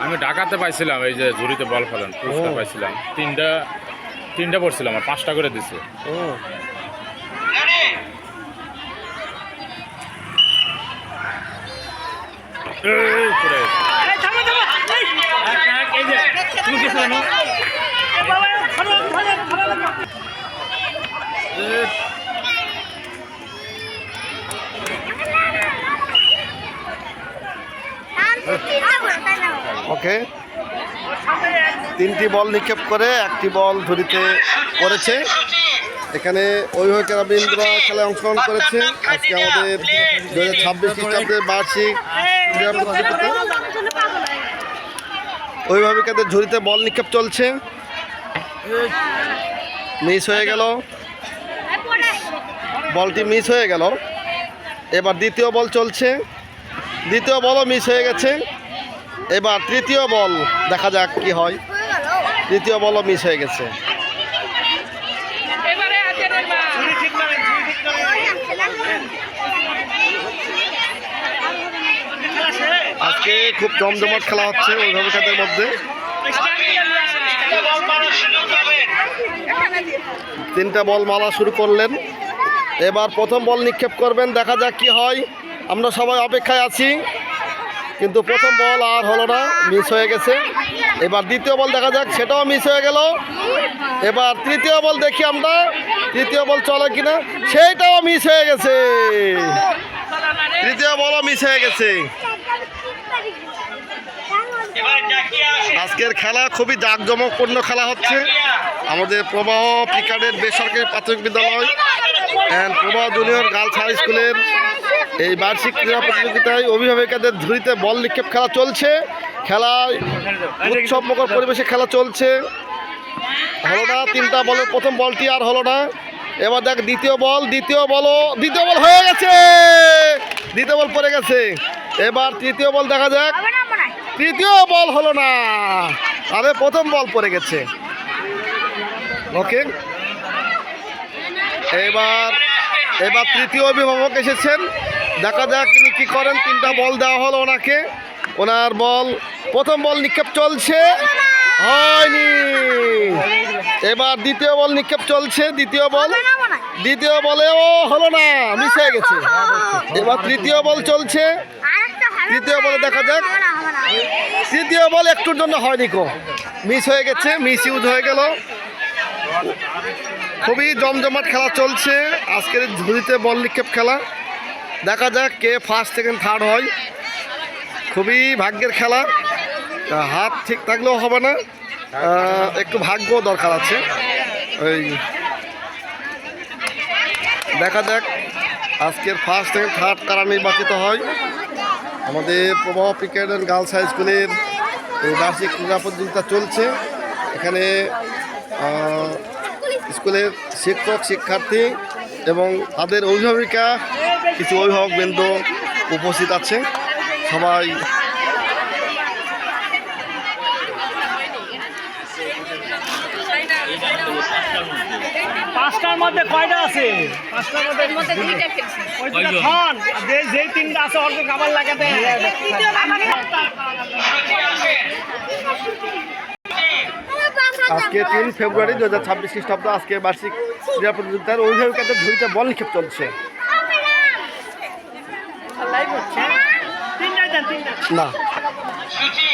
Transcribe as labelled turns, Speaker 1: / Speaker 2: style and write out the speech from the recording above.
Speaker 1: আমি ঢাকাতে পাইছিলাম এই যে ঝুড়িতে বল ফেলেন পুরস্কার পাইছিলাম। তিনটা তিনটা পড়ছিলাম আর পাঁচটা করে দিছে।
Speaker 2: ও।
Speaker 1: এই করে
Speaker 2: ওকে তিনটি বল নিক্ষেপ করে একটি বল ঝুড়িতে করেছে। এখানে অভিভাবক রবীন্দ্র খেলায় অংশগ্রহণ করেছে। আজকে আমাদের দু হাজার ছাব্বিশ খ্রিস্টাব্দের বার্ষিক ক্রীড়া অভিভাবিকাদের ঝুড়িতে বল নিক্ষেপ চলছে। মিস হয়ে গেল। বলটি মিস হয়ে গেল। এবার দ্বিতীয় বল চলছে। দ্বিতীয় বলও মিস হয়ে গেছে। এবার তৃতীয় বল দেখা যাক কি হয়। তৃতীয় বলও মিস হয়ে গেছে। আজকে খুব জমজমাট খেলা হচ্ছে অভিভাবকদের মধ্যে। তিনটা বল মারা শুরু করলেন। এবার প্রথম বল নিক্ষেপ করবেন দেখা যাক কি হয়। আমরা সবাই অপেক্ষায় আছি। কিন্তু প্রথম বল আর হলো না মিস হয়ে গেছে। এবার দ্বিতীয় বল দেখা যাক, সেটাও মিস হয়ে গেল। এবার তৃতীয় বল দেখি আমরা, তৃতীয় বল চলে কিনা, সেইটাও মিস হয়ে গেছে। তৃতীয় বলও মিস হয়ে গেছে। আজকের খেলা খুবই জাঁকজমকপূর্ণ খেলা হচ্ছে। আমাদের প্রবাহ পিকার্ডের বেসরকারি প্রাথমিক বিদ্যালয় অ্যান্ড প্রবাহ জুনিয়র গার্লস হাই স্কুলের এই বার্ষিক ক্রীড়া প্রতিযোগিতায় অভিভাবকদের ঝুড়িতে বল নিক্ষেপ খেলা চলছে। খেলায় উৎসবমুখর পরিবেশে খেলা চলছে। হলো না তিনটা বলের প্রথম বলটি আর হলো না এবার দেখ দ্বিতীয় বল দ্বিতীয় বলও দ্বিতীয় বল হয়ে গেছে! দ্বিতীয় বল পড়ে গেছে। এবার তৃতীয় বল দেখা যাক। তৃতীয় বল হলো না আরে প্রথম বল পড়ে গেছে। ওকে। এবার এবার তৃতীয় অভিভাবক এসেছেন। দেখা যাক তিনি কী করেন। তিনটা বল দেওয়া হলো ওনাকে। ওনার বল, প্রথম বল নিক্ষেপ চলছে। হয়নি। এবার দ্বিতীয় বল নিক্ষেপ চলছে, দ্বিতীয় বল। দ্বিতীয় বলেও হলো না, মিস হয়ে গেছে। এবার তৃতীয় বল চলছে। তৃতীয় বলে দেখা যাক। তৃতীয় বল একটুর জন্য হয়নি কো। মিস হয়ে গেছে, মিস ইউজ হয়ে গেল। খুবই জমজমাট খেলা চলছে। আজকের ঝুড়িতে বল নিক্ষেপ খেলা। দেখা যাক কে ফার্স্ট সেকেন্ড থার্ড হয়। খুবই ভাগ্যের খেলা। হাত ঠিক থাকলেও হবে না। একটু ভাগ্য দরকার আছে। ওই দেখা যাক আজকের ফার্স্ট সেকেন্ড থার্ড কারা নির্বাচিত হয়। আমাদের প্রবাহ ক্রিকেট অ্যান্ড গার্লস হাই স্কুলের বার্ষিক ক্রীড়া প্রতিযোগিতা চলছে। এখানে স্কুলের শিক্ষক, শিক্ষার্থী এবং তাদের অভিভাবিকা কিছু অভিভাবকবৃন্দ উপস্থিত আছে। সবাই
Speaker 3: পাঁচটার মধ্যে কয়টা আছে? পাঁচটার মধ্যে ওই দুটা খান আর যে যেই তিনটা আছে অল্প খাবার লাগাতে
Speaker 2: আজকে তিন ফেব্রুয়ারি দু হাজার ছাব্বিশ খ্রিস্টাব্দ আজকে বার্ষিক ক্রীড়া প্রতিযোগিতার অভিভাবিকাদের ঝুড়িতে বল নিক্ষেপ চলছে।
Speaker 3: তিনটা
Speaker 2: না।
Speaker 3: সুচি